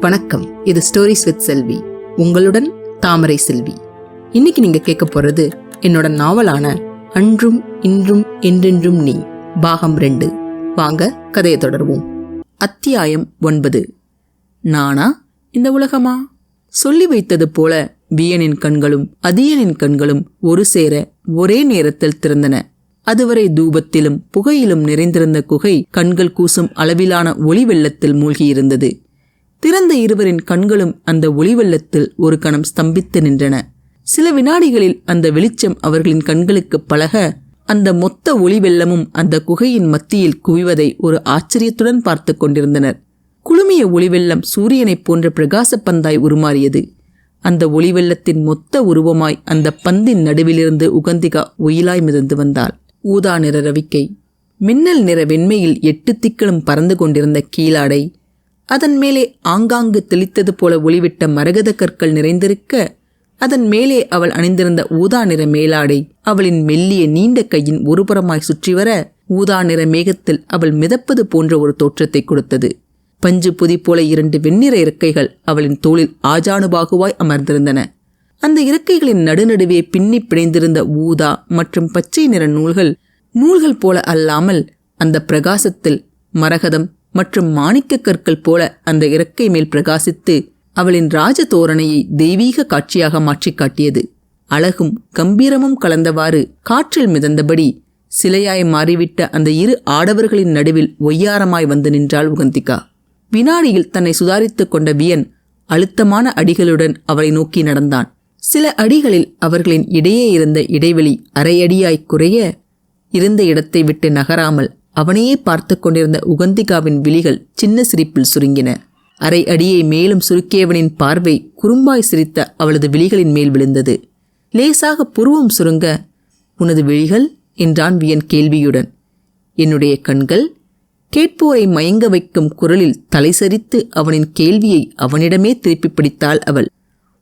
வணக்கம். இது stories with செல்வி. உங்களுடன் தாமரை செல்வி. இன்னைக்கு நீங்க கேட்க போறது என்னோட நாவலான அன்றும் இன்றும் என்றென்றும் நீ பாகம் ரெண்டு. வாங்க கதையை தொடர்வோம். அத்தியாயம் ஒன்பது. நானா இந்த உலகமா? சொல்லி வைத்தது போல வியனின் கண்களும் அதியனின் கண்களும் ஒரு சேர ஒரே நேரத்தில் திறந்தன. அதுவரை தூபத்திலும் புகையிலும் நிறைந்திருந்த குகை கண்கள் கூசும் அளவிலான ஒளி வெள்ளத்தில் மூழ்கியிருந்தது. திறந்த இருவரின் கண்களும் அந்த ஒளி வெள்ளத்தில் ஒரு கணம் ஸ்தம்பித்து நின்றன. சில வினாடிகளில் அந்த வெளிச்சம் அவர்களின் கண்களுக்கு பழக அந்த மொத்த ஒளி வெள்ளமும் அந்த குகையின் மத்தியில் குவிவதை ஒரு ஆச்சரியத்துடன் பார்த்து கொண்டிருந்தனர். குளுமிய ஒளிவெள்ளம் சூரியனைப் போன்ற பிரகாச பந்தாய் உருமாறியது. அந்த ஒளிவெள்ளத்தின் மொத்த உருவமாய் அந்த பந்தின் நடுவிலிருந்து உகந்திகா உயிலாய் மிதந்து வந்தாள். ஊதா நிற ரவிக்கை. மின்னல் நிற வெண்மையில் எட்டு திக்களும் பறந்து கொண்டிருந்த கீழாடை அதன் மேலே ஆங்காங்கு தெளித்தது போல ஒளிவிட்ட மரகத கற்கள் நிறைந்திருக்க அதன் மேலே அவள் அணிந்திருந்த ஊதா நிற மேலாடை அவளின் மெல்லிய நீண்ட கையின் ஒருபுறமாய் சுற்றி வர ஊதா நிற மேகத்தில் அவள் மிதப்பது போன்ற ஒரு தோற்றத்தை கொடுத்தது. பஞ்சு புதி போல இரண்டு வெண்ணிற இறக்கைகள் அவளின் தோளில் ஆஜானுபாகுவாய் அமர்ந்திருந்தன. அந்த இறக்கைகளின் நடுநடுவே பின்னி பிணைந்திருந்த ஊதா மற்றும் பச்சை நிற நூல்கள் நூல்கள் போல அல்லாமல் அந்த பிரகாசத்தில் மரகதம் மற்றும் மாணிக்கக் கற்கள் போல அந்த இறக்கை மேல் பிரகாசித்து அவளின் ராஜ தோரணையை தெய்வீக காட்சியாக மாற்றிக் காட்டியது. அழகும் கம்பீரமும் கலந்தவாறு காற்றில் மிதந்தபடி சிலையாய் மாறிவிட்ட அந்த இரு ஆடவர்களின் நடுவில் ஒய்யாரமாய் வந்து நின்றாள் உகந்திகா. வினாடியில் தன்னை சுதாரித்துக் கொண்ட வியன் அழுத்தமான அடிகளுடன் அவளை நோக்கி நடந்தான். சில அடிகளில் அவர்களின் இடையே இருந்த இடைவெளி அரையடியாய் குறைய இருந்த இடத்தை விட்டு நகராமல் அவனையே பார்த்து கொண்டிருந்த உகந்திகாவின் விழிகள் சின்ன சிரிப்பில் சுருங்கின. அரை அடியை மேலும் சுருக்கியவனின் பார்வை குறும்பாய் சிரித்த அவளது விழிகளின் மேல் விழுந்தது. லேசாக புருவம் சுருங்க உனது விழிகள்? என்றான் வியன் கேள்வியுடன். என்னுடைய கண்கள்? கேட்போரை மயங்க வைக்கும் குரலில் தலைசரித்து அவனின் கேள்வியை அவனிடமே திருப்பி பிடித்தாள் அவள்.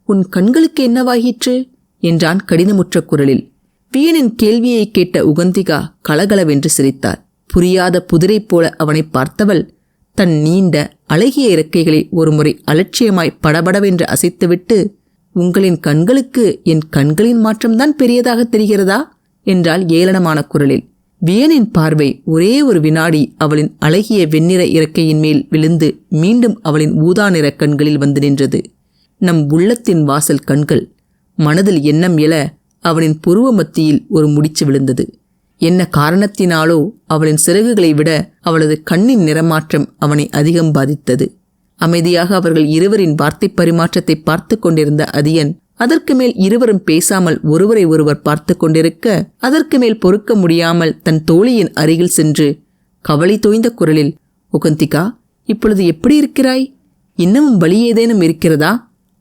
உன் கண்களுக்கு என்னவாயிற்று? என்றான் கடினமுற்ற குரலில். வியனின் கேள்வியை கேட்ட உகந்திகா கலகலவென்று சிரித்தாள் புரியாத புதிரை போல அவனை பார்த்தவள் தன் நீண்ட அழகிய இறக்கைகளை ஒருமுறை அலட்சியமாய் படபடவென்று அசைத்துவிட்டு உங்களின் கண்களுக்கு என் கண்களின் மாற்றம்தான் பெரியதாக தெரிகிறதா? என்றால் ஏளனமான குரலில். வியனின் பார்வை ஒரே ஒரு வினாடி அவளின் அழகிய வெண்ணிற இறக்கையின் மேல் விழுந்து மீண்டும் அவளின் ஊதா நிற கண்களில் வந்து நின்றது. நம் உள்ளத்தின் வாசல் கண்கள் மனதில் எண்ணம் எழ அவனின் புருவ மத்தியில் ஒரு முடிச்சு விழுந்தது. என்ன காரணத்தினாலோ அவளின் சிறகுகளை விட அவளது கண்ணின் நிறமாற்றம் அவனை அதிகம் பாதித்தது. அமைதியாக அவர்கள் இருவரின் வார்த்தை பரிமாற்றத்தை பார்த்து கொண்டிருந்த அதியன் அதற்கு மேல் இருவரும் பேசாமல் ஒருவரை ஒருவர் பார்த்து கொண்டிருக்க அதற்கு மேல் பொறுக்க முடியாமல் தன் தோழியின் அருகில் சென்று கவலை தோய்ந்த குரலில் உகந்திகா இப்பொழுது எப்படி இருக்கிறாய்? இன்னமும் வழி ஏதேனும் இருக்கிறதா?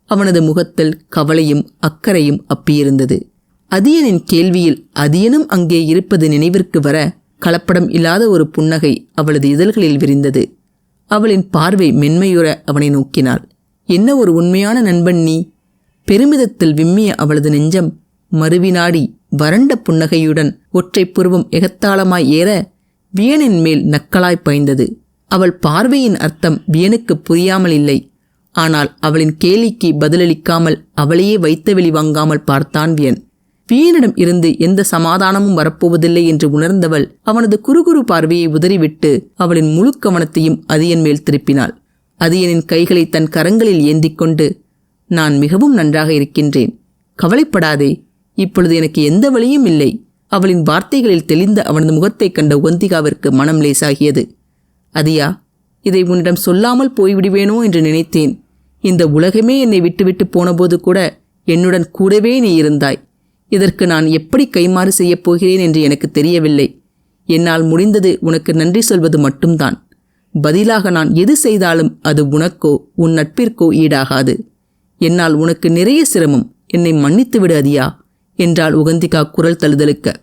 அவனது முகத்தில் கவலையும் அக்கறையும் அப்பியிருந்தது. அதியனின் கேள்வியில் அதியனும் அங்கே இருப்பது நினைவிற்கு வர கலப்படம் இல்லாத ஒரு புன்னகை அவளது இதழ்களில் விரிந்தது. அவளின் பார்வை மென்மையுற அவனை நோக்கினாள். என்ன ஒரு உண்மையான நண்பன் நீ? பெருமிதத்தில் விம்மிய அவளது நெஞ்சம் மறுவினாடி வறண்ட புன்னகையுடன் ஒற்றை புருவம் எகத்தாளமாய் ஏற வியனின் மேல் நக்கலாய் பாய்ந்தது. அவள் பார்வையின் அர்த்தம் வியனுக்கு புரியாமல் இல்லை. ஆனால் அவளின் கேலிக்கு பதிலளிக்காமல் அவளையே வைத்த வெளி வாங்காமல் பார்த்தான் வியன். வீணனிடம் இருந்து எந்த சமாதானமும் வரப்போவதில்லை என்று உணர்ந்தவள் அவனது குறுகுறு பார்வையை உதறிவிட்டு அவளின் முழு கவனத்தையும் அதியன் மேல் திருப்பினாள். அதியனின் கைகளை தன் கரங்களில் ஏந்தி கொண்டு நான் மிகவும் நன்றாக இருக்கின்றேன். கவலைப்படாதே. இப்பொழுது எனக்கு எந்த வழியும் இல்லை. அவளின் வார்த்தைகளில் தெளிந்த அவனது முகத்தைக் கண்ட ஒந்திகாவிற்கு மனம் லேசாகியது. அதியா இதை உன்னிடம் சொல்லாமல் போய்விடுவேனோ என்று நினைத்தேன். இந்த உலகமே என்னை விட்டுவிட்டு போனபோது கூட என்னுடன் கூடவே நீ இருந்தாய். இதற்கு நான் எப்படி கைமாறு செய்யப் போகிறேன் என்று எனக்கு தெரியவில்லை. என்னால் முடிந்தது உனக்கு நன்றி சொல்வது மட்டும்தான். பதிலாக நான் எது செய்தாலும் அது உனக்கோ உன் நட்பிற்கோ ஈடாகாது. என்னால் உனக்கு நிறைய சிரமம் என்னை மன்னித்து விடு அதியா என்றாள் உகந்திகா குரல் தழுதலுக்க.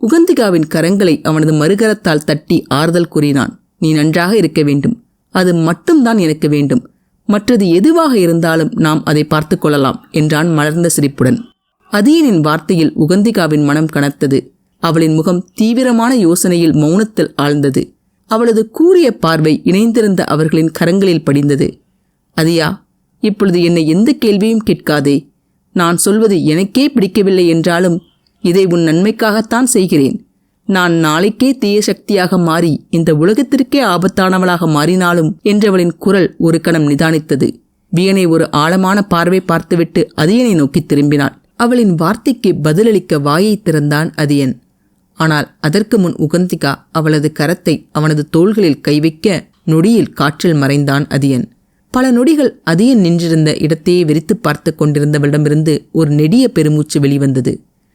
உகந்திகாவின் கரங்களை அவனது மறுகரத்தால் தட்டி ஆறுதல் கூறினான். நீ நன்றாக இருக்க வேண்டும். அது மட்டும்தான் எனக்கு வேண்டும். மற்றது எதுவாக இருந்தாலும் நாம் அதை பார்த்து கொள்ளலாம் என்றான் மலர்ந்த சிரிப்புடன். அதியனின் வார்த்தையில் உகந்திகாவின் மனம் கனத்தது. அவளின் முகம் தீவிரமான யோசனையில் மௌனத்தில் ஆழ்ந்தது. அவளது கூறிய பார்வை இணைந்திருந்த அவர்களின் கரங்களில் படிந்தது. அதியா? இப்பொழுது என்னை எந்த கேள்வியும் கேட்காதே. நான் சொல்வது எனக்கே பிடிக்கவில்லை என்றாலும் இதை உன் நன்மைக்காகத்தான் செய்கிறேன். நான் நாளைக்கே தீய சக்தியாக மாறி இந்த உலகத்திற்கே ஆபத்தானவளாக மாறினாலும் என்றவளின் குரல் ஒரு கணம் நிதானித்தது. வியனை ஒரு ஆழமான பார்வை பார்த்துவிட்டு அதியனை நோக்கி திரும்பினாள். அவளின் வார்த்தைக்கு பதிலளிக்க வாயை திறந்தான் அதியன் ஆனால் அதற்கு முன் உகந்திகா அவளது கரத்தை அவனது தோள்களில் கைவைக்க நொடியில் காற்றில் மறைந்தான் அதியன் பல நொடிகள் அதியன் நின்றிருந்த இடத்தையே வெறித்து பார்த்து கொண்டிருந்தவளிடமிருந்து ஒரு நெடிய பெருமூச்சு வெளிவந்தது.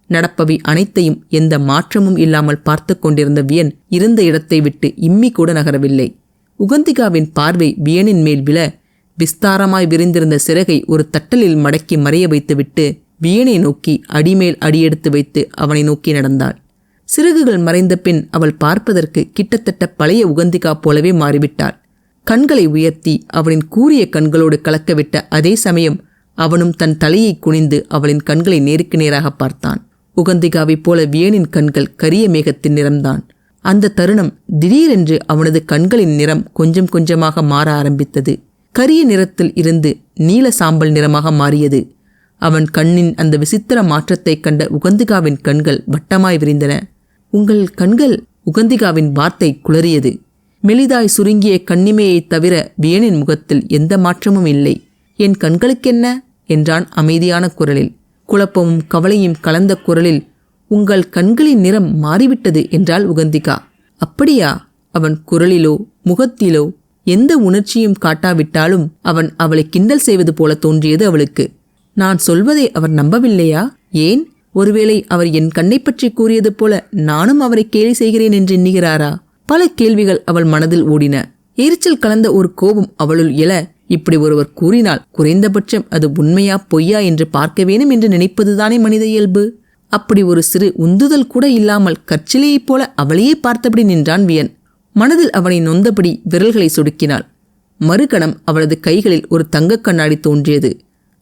நடப்பவை அனைத்தையும் எந்த மாற்றமும் இல்லாமல் பார்த்து கொண்டிருந்த வியன் இருந்த இடத்தை விட்டு இம்மி கூட நகரவில்லை. உகந்திகாவின் பார்வை வியனின் மேல் விழ விஸ்தாரமாய் விரிந்திருந்த சிறகை ஒரு தட்டலில் மடக்கி மறைய வைத்துவிட்டு வியனை நோக்கி அடிமேல் அடியெடுத்து வைத்து அவனை நோக்கி நடந்தாள். சிறகுகள் மறைந்த பின் அவள் பார்ப்பதற்கு கிட்டத்தட்ட பழைய உகந்திகா போலவே மாறிவிட்டாள். கண்களை உயர்த்தி அவனின் கூறிய கண்களோடு கலக்கவிட்ட அதே சமயம் அவனும் தன் தலையை குனிந்து அவளின் கண்களை நேருக்கு நேராக பார்த்தான். உகந்திகாவைப் போல வியனின் கண்கள் கரிய மேகத்தின் நிறம்தான் அந்த தருணம் திடீரென்று அவனது கண்களின் நிறம் கொஞ்சம் கொஞ்சமாக மாற ஆரம்பித்தது. கரிய நிறத்தில் இருந்து நீல சாம்பல் நிறமாக மாறியது. அவன் கண்ணின் அந்த விசித்திர மாற்றத்தைக் கண்ட உகந்திகாவின் கண்கள் வட்டமாய் விரிந்தன. உங்கள் கண்கள் உகந்திகாவின் வார்த்தை குளறியது. மெலிதாய் சுருங்கிய கண்ணிமையைத் தவிர வியனின் முகத்தில் எந்த மாற்றமும் இல்லை. என் கண்களுக்கென்ன? என்றான் அமைதியான குரலில். குழப்பமும் கவலையும் கலந்த குரலில் உங்கள் கண்களின் நிறம் மாறிவிட்டது என்றாள் உகந்திகா. அப்படியா? அவன் குரலிலோ முகத்திலோ எந்த உணர்ச்சியும் காட்டாவிட்டாலும் அவன் அவளை கிண்டல் செய்வது போல தோன்றியது அவளுக்கு. நான் சொல்வதை அவர் நம்பவில்லையா? ஏன்? ஒருவேளை அவர் என் கண்ணை பற்றி கூறியது போல நானும் அவரை கேலி செய்கிறேன் என்று எண்ணுகிறாரா? பல கேள்விகள் அவள் மனதில் ஓடின. எரிச்சல் கலந்த ஒரு கோபம் அவளுள் எழ இப்படி ஒருவர் கூறினால் குறைந்தபட்சம் அது உண்மையா பொய்யா என்று பார்க்க வேணும் என்று நினைப்பதுதானே மனித இயல்பு? அப்படி ஒரு சிறு உந்துதல் கூட இல்லாமல் கற்சிலையைப் போல அவளையே பார்த்தபடி நின்றான் வியன். மனதில் அவனை நொந்தபடி விரல்களை சொடுக்கினாள். மறுகணம் அவளது கைகளில் ஒரு தங்கக் கண்ணாடி தோன்றியது.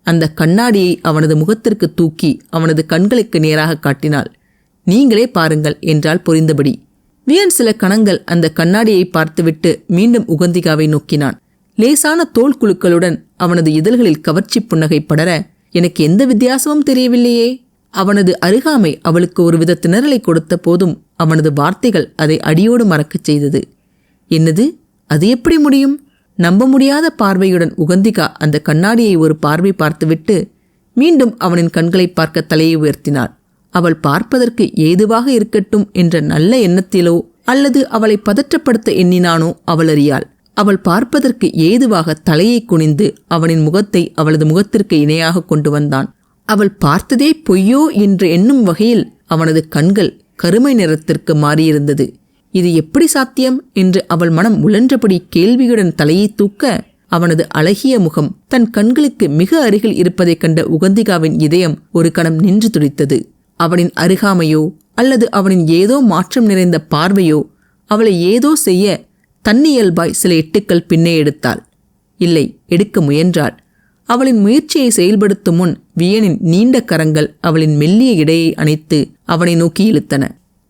அந்த கண்ணாடியை அவனது முகத்திற்கு தூக்கி அவனது கண்களுக்கு நேராக காட்டினாள். நீங்களே பாருங்கள் என்றால் புரிந்தபடி. வியன் சில கணங்கள் அந்த கண்ணாடியை பார்த்துவிட்டு மீண்டும் உகந்திகாவை நோக்கினான். லேசான தோல் குழுக்களுடன் அவனது இதழ்களில் கவர்ச்சி புன்னகை படர எனக்கு எந்த வித்தியாசமும் தெரியவில்லையே. அவனது அருகாமை அவளுக்கு ஒருவித திணறலை கொடுத்த போதும் அவனது வார்த்தைகள் அதை அடியோடு மறக்கச் செய்தது. என்னது? அது எப்படி முடியும்? நம்ப முடியாத பார்வையுடன் உகந்திகா அந்த கண்ணாடியை ஒரு பார்வை பார்த்துவிட்டு மீண்டும் அவனின் கண்களை பார்க்க தலையை உயர்த்தினாள். அவள் பார்ப்பதற்கு ஏதுவாக இருக்கட்டும் என்ற நல்ல எண்ணத்திலோ அல்லது அவளை பதற்றப்படுத்த எண்ணினானோ அவள் அறியாள். அவள் பார்ப்பதற்கு ஏதுவாக தலையை குனிந்து அவனின் முகத்தை அவளது முகத்திற்கு இணையாக கொண்டு வந்தான். அவள் பார்த்ததே பொய்யோ என்று எண்ணும் வகையில் அவனது கண்கள் கருமை நிறத்திற்கு மாறியிருந்தது. இது எப்படி சாத்தியம்? என்று அவள் மனம் உழன்றபடி கேள்வியுடன் தலையை தூக்க அவனது அழகிய முகம் தன் கண்களுக்கு மிக அருகில் இருப்பதைக் கண்ட உகந்திகாவின் இதயம் ஒரு கணம் நின்று துடித்தது. அவனின் அருகாமையோ அல்லது அவனின் ஏதோ மாற்றம் நிறைந்த பார்வையோ அவளை ஏதோ செய்ய தன்னியல்பாய் சில எட்டுக்கள் பின்னே எடுத்தாள். இல்லை எடுக்க முயன்றாள். அவளின் முயற்சியை செயல்படுத்தும் முன் வியனின் நீண்ட கரங்கள் அவளின் மெல்லிய இடையை அணைத்து அவனை நோக்கி இழுத்தன.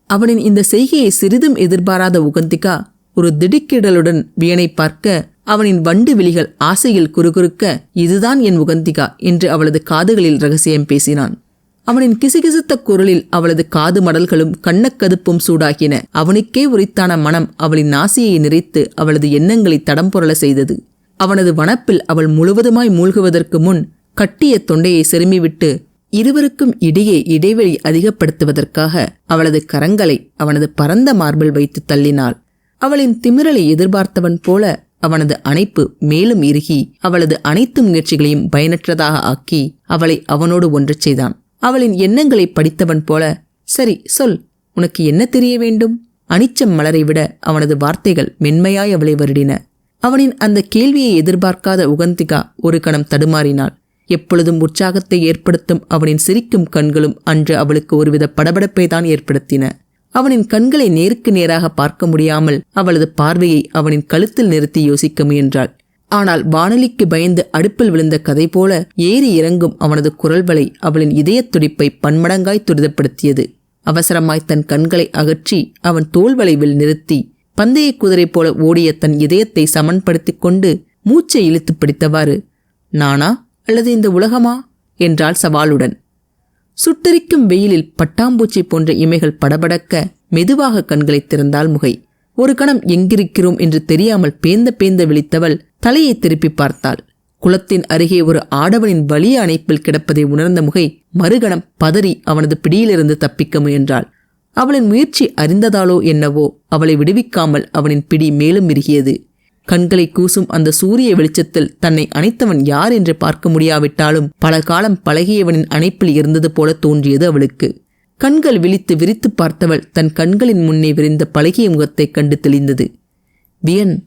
அவனின் இந்த செய்கையை சிறிதும் எதிர்பாராத உகந்திகா ஒரு திடுக்கிடலுடன் வியனை பார்க்க அவனின் வண்டு விழிகள் ஆசையில் குறுகுறுக்க இதுதான் என் உகந்திகா என்று அவளது காதுகளில் ரகசியம் பேசினான். அவனின் கிசுகிசுத்த குரலில் அவளது காது மடல்களும் கண்ணக்கதுப்பும் சூடாகின. அவனுக்கே உரித்தான மனம் அவளின் நாசியை நிறைத்து அவளது எண்ணங்களை தடம் புரள செய்தது. அவனது வனப்பில் அவள் முழுவதுமாய் மூழ்குவதற்கு முன் கட்டிய தொண்டையை செருமிவிட்டு இருவருக்கும் இடையே இடைவெளி அதிகப்படுத்துவதற்காக அவளது கரங்களை அவனது பரந்த மார்பில் வைத்து தள்ளினாள். அவளின் திமிரலை எதிர்பார்த்தவன் போல அவனது அணைப்பு மேலும் இறுகி அவளது அனைத்து முயற்சிகளையும் பயனற்றதாக ஆக்கி அவளை அவனோடு ஒன்று செய்தான். அவளின் எண்ணங்களை படித்தவன் போல சரி சொல் உனக்கு என்ன தெரிய வேண்டும்? அனிச்சம் மலரை விட அவனது வார்த்தைகள் மென்மையாய் அவளை வருடின. அவனின் அந்த கேள்வியை எதிர்பார்க்காத உகந்திகா ஒரு கணம் தடுமாறினாள். எப்பொழுதும் உற்சாகத்தை ஏற்படுத்தும் அவனின் சிரிக்கும் கண்களும் அன்று அவளுக்கு ஒருவித படபடப்பை தான் ஏற்படுத்தின. அவனின் கண்களை நேருக்கு நேராக பார்க்க முடியாமல் அவளது பார்வையை அவனின் கழுத்தில் நிறுத்தி யோசிக்க முயன்றாள். ஆனால் வானொலிக்கு பயந்து அடுப்பில் விழுந்த கதை போல ஏறி இறங்கும் அவனது குரல்வலை அவளின் இதயத் துடிப்பை பன்மடங்காய் துரிதப்படுத்தியது. அவசரமாய் தன் கண்களை அகற்றி அவன் தோல் வளைவில் நிறுத்தி பந்தய குதிரை போல ஓடிய தன் இதயத்தை சமன்படுத்திக் கொண்டு மூச்சை இழுத்து பிடித்தவாறு நானா? அல்லது இந்த உலகமா? என்றாள் சவாலுடன். சுட்டரிக்கும் வெயிலில் பட்டாம்பூச்சி போன்ற இமைகள் படபடக்க மெதுவாக கண்களை திறந்தாள் முகை. ஒரு கணம் எங்கிருக்கிறோம் என்று தெரியாமல் பேந்த பேந்த விழித்தவள் தலையை திருப்பி பார்த்தாள். குளத்தின் அருகே ஒரு ஆடவனின் வலிய அணைப்பில் கிடப்பதை உணர்ந்த முகை மறுகணம் பதறி அவனது பிடியிலிருந்து தப்பிக்க முயன்றாள். அவளின் முயற்சி அறிந்ததாலோ என்னவோ அவளை விடுவிக்காமல் அவனின் பிடி மேலும் இறுகியது கண்களை கூசும் அந்த சூரிய வெளிச்சத்தில் தன்னை அணைத்தவன் யார் என்று பார்க்க முடியாவிட்டாலும் பல காலம் பழகியவனின் அணைப்பில் இருந்தது போல தோன்றியது அவளுக்கு. கண்கள் விழித்து விரித்து பார்த்தவள் தன் கண்களின் முன்னே விரிந்த பழகிய முகத்தைக் கண்டு தெளிந்தது. வியன்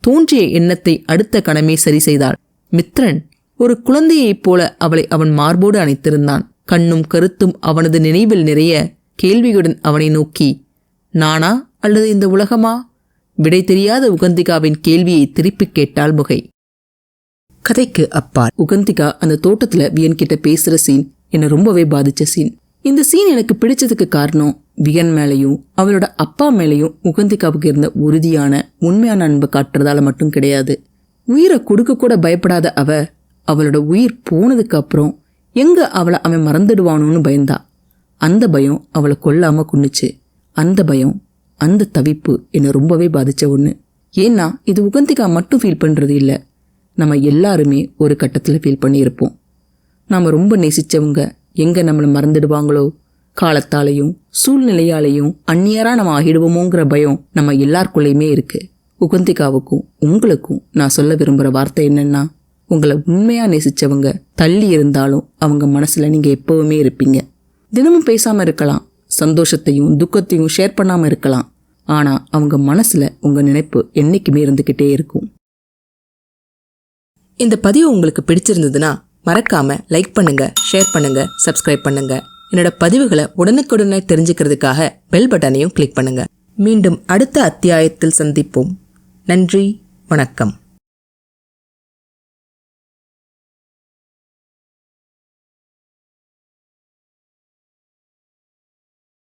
தோன்றிய எண்ணத்தை அடுத்த கணமே சரி செய்தாள். மித்ரன் ஒரு குழந்தையைப் போல அவளை அவன் மார்போடு அணைத்திருந்தான். கண்ணும் கருத்தும் அவனது நினைவில் நிறைய கேள்வியுடன் அவனை நோக்கி நானா அல்லது இந்த உலகமா? விடை தெரியாத உகந்திகாவின் கேள்வியை திருப்பி கேட்டாள் முகை. கதைக்கு அப்பால். உகந்திகா அந்த தோட்டத்துல வியன் கிட்ட பேசுற சீன் என்னை ரொம்பவே பாதிச்ச சீன் இந்த சீன் எனக்கு பிடிச்சதுக்கு காரணம் வியன் மேலையும் அவளோட அப்பா மேலையும் உகந்திகாவுக்கு இருந்த உறுதியான உண்மையான அன்பு காட்டுறதால மட்டும் கிடையாது. உயிரை கொடுக்க கூட பயப்படாத அவ அவளோட உயிர் போனதுக்கு அப்புறம் எங்க அவளை அவன் மறந்துடுவானோன்னு பயந்தா. அந்த பயம் அவளை கொல்லாம குன்னுச்சு. அந்த பயம் அந்த தவிப்பு என்னை ரொம்பவே பாதித்த ஒன்று ஏன்னா இது உகந்திகா மட்டும் ஃபீல் பண்ணுறது இல்லை. நம்ம எல்லாருமே ஒரு கட்டத்தில் ஃபீல் பண்ணியிருப்போம். நாம் ரொம்ப நேசித்தவங்க எங்கே நம்மளை மறந்துடுவாங்களோ? காலத்தாலையும் சூழ்நிலையாலையும் அந்நியராக நம்ம ஆகிடுவோமோங்கிற பயம் நம்ம எல்லாருக்குள்ளேயுமே இருக்குது உகந்திகாவுக்கும் உங்களுக்கும் நான் சொல்ல விரும்புகிற வார்த்தை என்னென்னா உங்களை உண்மையாக நேசித்தவங்க தள்ளி இருந்தாலும் அவங்க மனசில் நீங்கள் எப்போவுமே இருப்பீங்க. தினமும் பேசாமல் இருக்கலாம். சந்தோஷத்தையும் துக்கத்தையும் ஷேர் பண்ணாமல் இருக்கலாம். ஆனால் அவங்க மனசில் உங்கள் நினைப்பு என்றைக்குமே இருந்துக்கிட்டே இருக்கும். இந்த பதிவு உங்களுக்கு பிடிச்சிருந்ததுன்னா மறக்காம லைக் பண்ணுங்க ஷேர் பண்ணுங்க சப்ஸ்கிரைப் பண்ணுங்க. என்னோட பதிவுகளை உடனுக்குடனே தெரிஞ்சுக்கிறதுக்காக பெல் பட்டனையும் கிளிக் பண்ணுங்க. மீண்டும் அடுத்த அத்தியாயத்தில் சந்திப்போம். நன்றி வணக்கம்.